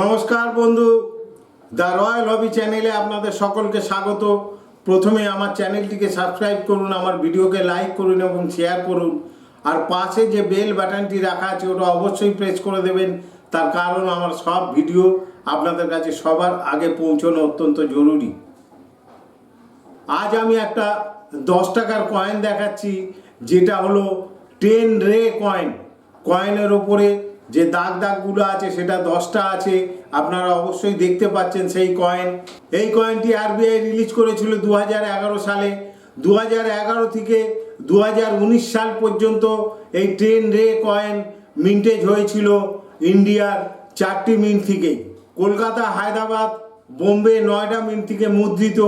নমস্কার বন্ধু, the royal হবি চ্যানেলে আপনাদের সকলকে স্বাগত। প্রথমে আমার চ্যানেলটিকে সাবস্ক্রাইব করুন, আমার ভিডিওকে লাইক করুন এবং শেয়ার করুন। আর পাশে যে বেল বাটনটি রাখা আছে, ওটা অবশ্যই প্রেস করে দেবেন। তার কারণ আমার সব ভিডিও আপনাদের কাছে সবার আগে পৌঁছানো অত্যন্ত জরুরি। আজ আমি একটা দশ টাকার কয়েন দেখাচ্ছি, যেটা হলো টেন রে কয়েন কয়েনের ওপরে যে দাগ দাগগুলো আছে সেটা দশটা আছে, আপনারা অবশ্যই দেখতে পাচ্ছেন সেই কয়েন এই কয়েনটি আরবিআই রিলিজ করেছিল দু হাজার এগারো সালে। দু হাজার এগারো থেকে দু হাজার উনিশ সাল পর্যন্ত এই ট্রেন রে কয়েন মিন্টেজ হয়েছিল ইন্ডিয়ার চারটি মিন্ট থেকেই কলকাতা, হায়দ্রাবাদ, বোম্বে নয়ডা মিন্ট থেকে মুদ্রিত।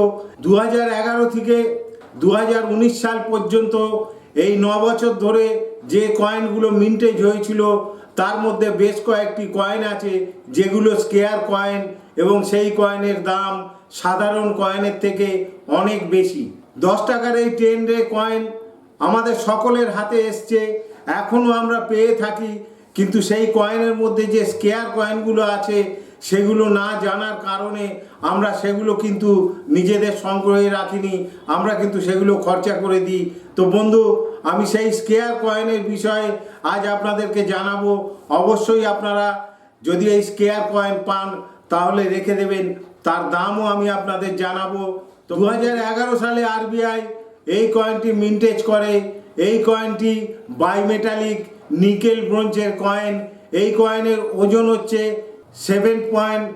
দু হাজার এগারো থেকে দু হাজার উনিশ সাল পর্যন্ত এই ন বছর ধরে যে কয়েনগুলো মিন্টেজ হয়েছিল তার মধ্যে বেশ কয়েকটি কয়েন আছে, যেগুলো স্কেয়ার কয়েন এবং সেই কয়েনের দাম সাধারণ কয়েনের থেকে অনেক বেশি। দশ টাকার এই টেন কয়েন আমাদের সকলের হাতে এসছে এখনও আমরা পেয়ে থাকি, কিন্তু সেই কয়েনের মধ্যে যে স্কেয়ার কয়েনগুলো আছে সেগুলো না জানার কারণে আমরা সেগুলো কিন্তু নিজেদের সংগ্রহে রাখিনি, আমরা কিন্তু সেগুলো খরচা করে দিই। তো বন্ধু, আমি সেই স্কেয়ার কয়েনের বিষয়ে আজ আপনাদেরকে জানাব। অবশ্যই আপনারা যদি এই স্কেয়ার কয়েন পান, তাহলে রেখে দেবেন। তার দামও আমি আপনাদের জানাব। তো দু হাজার এগারো সালে আরবিআই এই কয়েনটি মিন্টেজ করে। এই কয়েনটি বাইমেটালিক নিকেল ব্রোঞ্জের কয়েন এই কয়েনের ওজন হচ্ছে seven point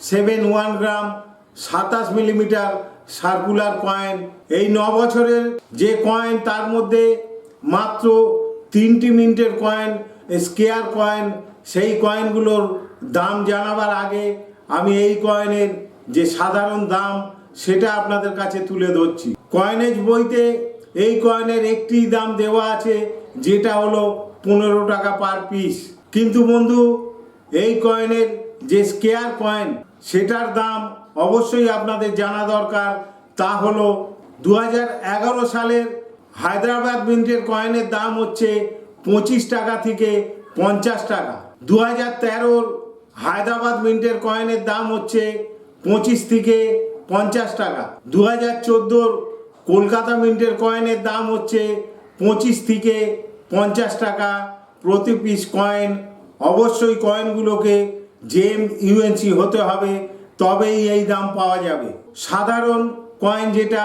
seven one gram সাতাশ মিলিমিটার সার্কুলার কয়েন এই ন বছরের যে কয়েন তার মধ্যে মাত্র তিনটি মিনিটের কয়েন স্কেয়ার কয়েন সেই কয়েনগুলোর দাম জানাবার আগে আমি এই কয়েনের যে সাধারণ দাম, সেটা আপনাদের কাছে তুলে ধরছি। কয়েনেজ বইতে এই কয়েনের একটি দাম দেওয়া আছে, যেটা হলো পনেরো টাকা পার পিস কিন্তু বন্ধু, এই কয়েনের যে স্কেয়ার কয়েন সেটার দাম অবশ্যই আপনাদের জানা দরকার। তা হলো দু হাজার এগারো সালের হায়দ্রাবাদ মিন্টের কয়েনের দাম হচ্ছে পঁচিশ টাকা থেকে পঞ্চাশ টাকা। দু হাজার তেরোর হায়দ্রাবাদ মিন্টের কয়েনের দাম হচ্ছে পঁচিশ থেকে পঞ্চাশ টাকা। দু হাজার চোদ্দোর কলকাতা মিন্টের কয়েনের দাম হচ্ছে পঁচিশ থেকে পঞ্চাশ টাকা। প্রতি পিস কয়েন অবশ্যই কয়েনগুলোকে জেম ইউএনসি হতে হবে, তবেই এই দাম পাওয়া যাবে। সাধারণ কয়েন যেটা,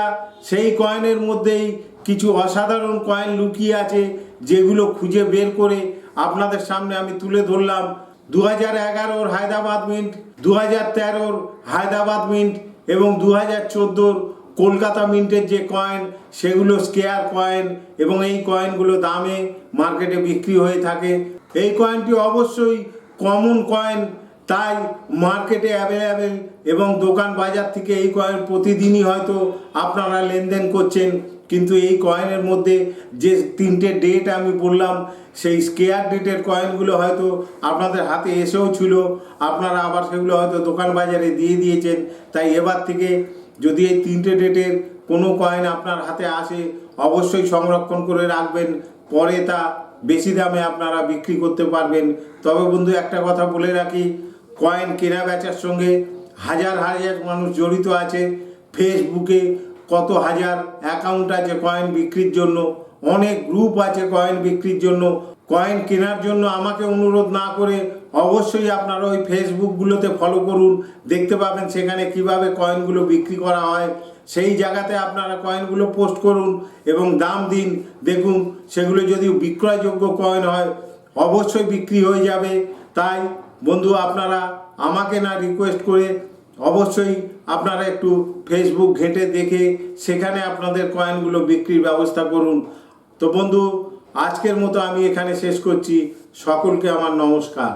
সেই কয়েনের মধ্যেই কিছু অসাধারণ কয়েন লুকিয়ে আছে, যেগুলো খুঁজে বের করে আপনাদের সামনে আমি তুলে ধরলাম। দু হাজার এগারোর হায়দ্রাবাদ মিন্ট দু হাজার তেরোর হায়দ্রাবাদ মিন্ট এবং দু হাজার চোদ্দোর কলকাতা মিন্টের যে কয়েন সেগুলো স্কেয়ার কয়েন এবং এই কয়েনগুলো দামে মার্কেটে বিক্রি হয়ে থাকে। এই কয়েনটি অবশ্যই কমন কয়েন তাই মার্কেটে অ্যাভেলেবেল এবং দোকান বাজার থেকে এই কয়েন প্রতিদিনই হয়তো আপনারা লেনদেন করছেন। কিন্তু এই কয়েনের মধ্যে যে তিনটে ডেট আমি বললাম, সেই স্কেয়ার ডেটের কয়েনগুলো হয়তো আপনাদের হাতে এসেও ছিল। আপনারা আবার সেগুলো হয়তো দোকান বাজারে দিয়ে দিয়েছেন। তাই এবার থেকে যদি এই তিনটে ডেটের কোনো কয়েন আপনার হাতে আসে, অবশ্যই সংরক্ষণ করে রাখবেন। পরে তা বেশি দামে আপনারা বিক্রি করতে পারবেন। তবে বন্ধু, একটা কথা বলে রাখি কয়েন কেনা বেচার সঙ্গে হাজার হাজার মানুষ জড়িত আছে। ফেসবুকে কত হাজার অ্যাকাউন্ট আছে কয়েন বিক্রির জন্য। অনেক গ্রুপ আছে কয়েন বিক্রির জন্য। কয়েন কেনার জন্য আমাকে অনুরোধ না করে অবশ্যই আপনারা ওই ফেসবুকগুলোতে ফলো করুন। দেখতে পাবেন সেখানে কীভাবে কয়েনগুলো বিক্রি করা হয়। সেই জায়গাতে আপনারা কয়েনগুলো পোস্ট করুন এবং দাম দিন। দেখুন সেগুলো যদি বিক্রয়যোগ্য কয়েন হয়, অবশ্যই বিক্রি হয়ে যাবে। তাই বন্ধু, আপনারা আমাকে না রিকোয়েস্ট করে অবশ্যই আপনারা একটু ফেসবুক ঘেঁটে দেখে সেখানে আপনাদের কয়েনগুলো বিক্রির ব্যবস্থা করুন। তো বন্ধু, আজকের মতো আমি এখানে শেষ করছি। সকলকে আমার নমস্কার।